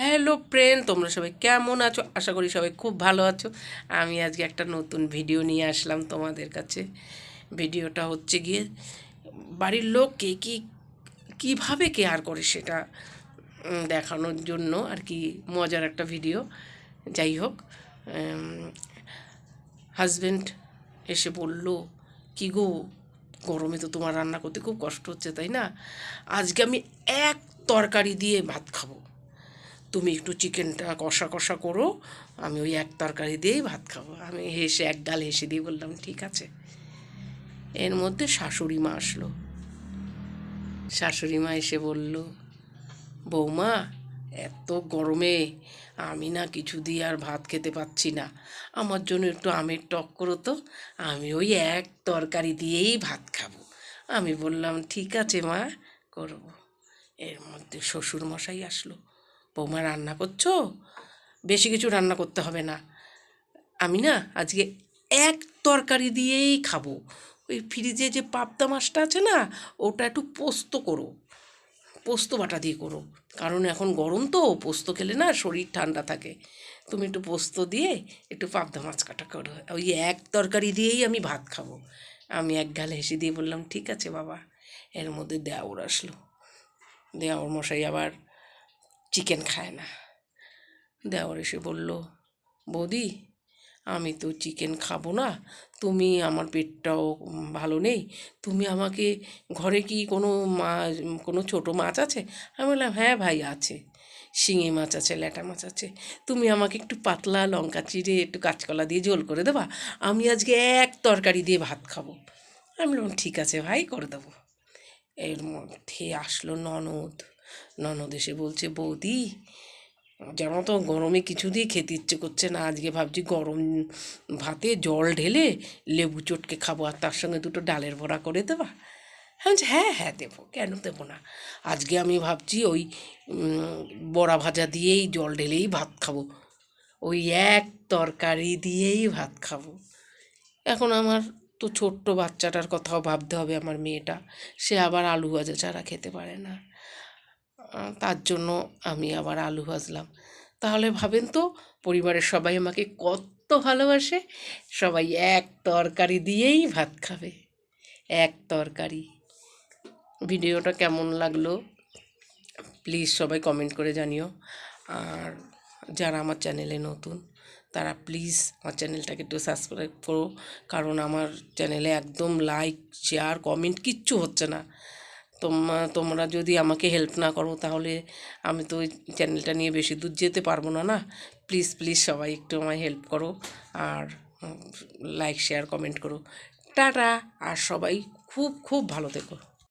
Hello friend তোমরা সবাই কেমন আছো? আশা করি সবাই খুব ভালো আছো। আমি আজকে একটা নতুন ভিডিও নিয়ে আসলাম তোমাদের কাছে। ভিডিওটা হচ্ছে গিয়ে, বাড়ির লোক কে কী, কীভাবে কেয়ার করে সেটা দেখানোর জন্য আর কি মজার একটা ভিডিও যাই হোক হাজব্যান্ড এসে বলল, কি গো, গরমে তো তোমার রান্না করতে খুব কষ্ট হচ্ছে, তাই না? আজকে আমি এক তরকারি দিয়ে ভাত খাব। তুমি একটু চিকেনটা কষা কষা করো, আমি ওই এক তরকারি দিয়েই ভাত খাব। আমি হেসে এক গাল হেসে দিয়ে বললাম, ঠিক আছে। এর মধ্যে শাশুড়ি মা আসলো। শাশুড়ি মা এসে বলল, বৌমা, এত গরমে আমি না কিছু দিয়ে আর ভাত খেতে পাচ্ছি না। আমার জন্য একটু আমের টক করো তো, আমি ওই এক তরকারি দিয়েই ভাত খাব। আমি বললাম, ঠিক আছে মা, করব। এর মধ্যে শ্বশুর মশাই আসলো। বৌমা রান্না করছ? বেশি কিছু রান্না করতে হবে না। আমি না আজকে এক তরকারি দিয়েই খাব। ওই ফ্রিজে যে পাবদা মাছটা আছে না, ওটা একটু পোস্ত করো। পোস্ত বাটা দিয়ে করো। কারণ এখন গরম তো, পোস্ত খেলে না শরীর ঠান্ডা থাকে। তুমি একটু পোস্ত দিয়ে একটু পাবদা মাছ কাটা করো। ওই এক তরকারি দিয়েই আমি ভাত খাব। আমি এক গাল হেসে দিয়ে বললাম, ঠিক আছে বাবা। এর মধ্যে দেওর আসলো। দেওর মশাই আবার চিকেন খায় না। দেওর এসে বলল, বৌদি, আমি তো চিকেন খাব না। তুমি আমার পেটটাও ভালো নেই। তুমি আমাকে ঘরে কি কোনো মাছ, কোনো ছোটো মাছ আছে? আমি বললাম হ্যাঁ ভাই, আছে। শিঙি মাছ আছে, ল্যাটা মাছ আছে। তুমি আমাকে একটু পাতলা লঙ্কা চিড়ে, একটু কাঁচকলা দিয়ে ঝোল করে দেবা? আমি আজকে এক তরকারি দিয়ে ভাত খাব। আমি বললাম, ঠিক আছে ভাই, করে দেবো। এর মধ্যে আসলো ননদ। ননদ এসে বলছে বৌদি জানো তো গরমে কিছু দিয়ে খেতে ইচ্ছে করছে না। আজকে ভাবছি গরম ভাতে জল ঢেলে লেবু চটকে খাব আর তার সঙ্গে দুটো ডালের বড়া করে দেবা। বলছি, হ্যাঁ হ্যাঁ দেবো। কেন দেবো না? আজকে আমি ভাবছি ওই বড়া ভাজা দিয়েই জল ঢেলেই ভাত খাব। ওই এক তরকারি দিয়েই ভাত খাব। এখন আমার তো ছোট্ট বাচ্চাটার কথাও ভাবতে হবে আমার মেয়েটা। সে আবার আলু ভাজা ছাড়া খেতে পারে না। তার জন্য আমি আবার আলু ভাজলাম। তাহলে ভাবেন তো, পরিবারের সবাই আমাকে কত ভালোবাসে, সবাই এক তরকারি দিয়েই ভাত খাবে, এক তরকারি। ভিডিওটা কেমন লাগল? প্লিজ সবাই কমেন্ট করে জানিও। আর যারা আমার চ্যানেলে নতুন, তারা প্লিজ আমার চ্যানেলটাকে একটু সাবস্ক্রাইব করো। কারণ আমার চ্যানেলে একদম লাইক, শেয়ার, কমেন্ট কিচ্ছু হচ্ছে না। তোমরা তোমরা যদি আমাকে হেল্প না করো, তাহলে আমি তো ওই চ্যানেলটা নিয়ে বেশি দূর যেতে পারব না না? প্লিজ প্লিজ সবাই একটু আমায় হেল্প করো আর লাইক শেয়ার কমেন্ট করো। টাটা! আর সবাই খুব খুব ভালো থেকো।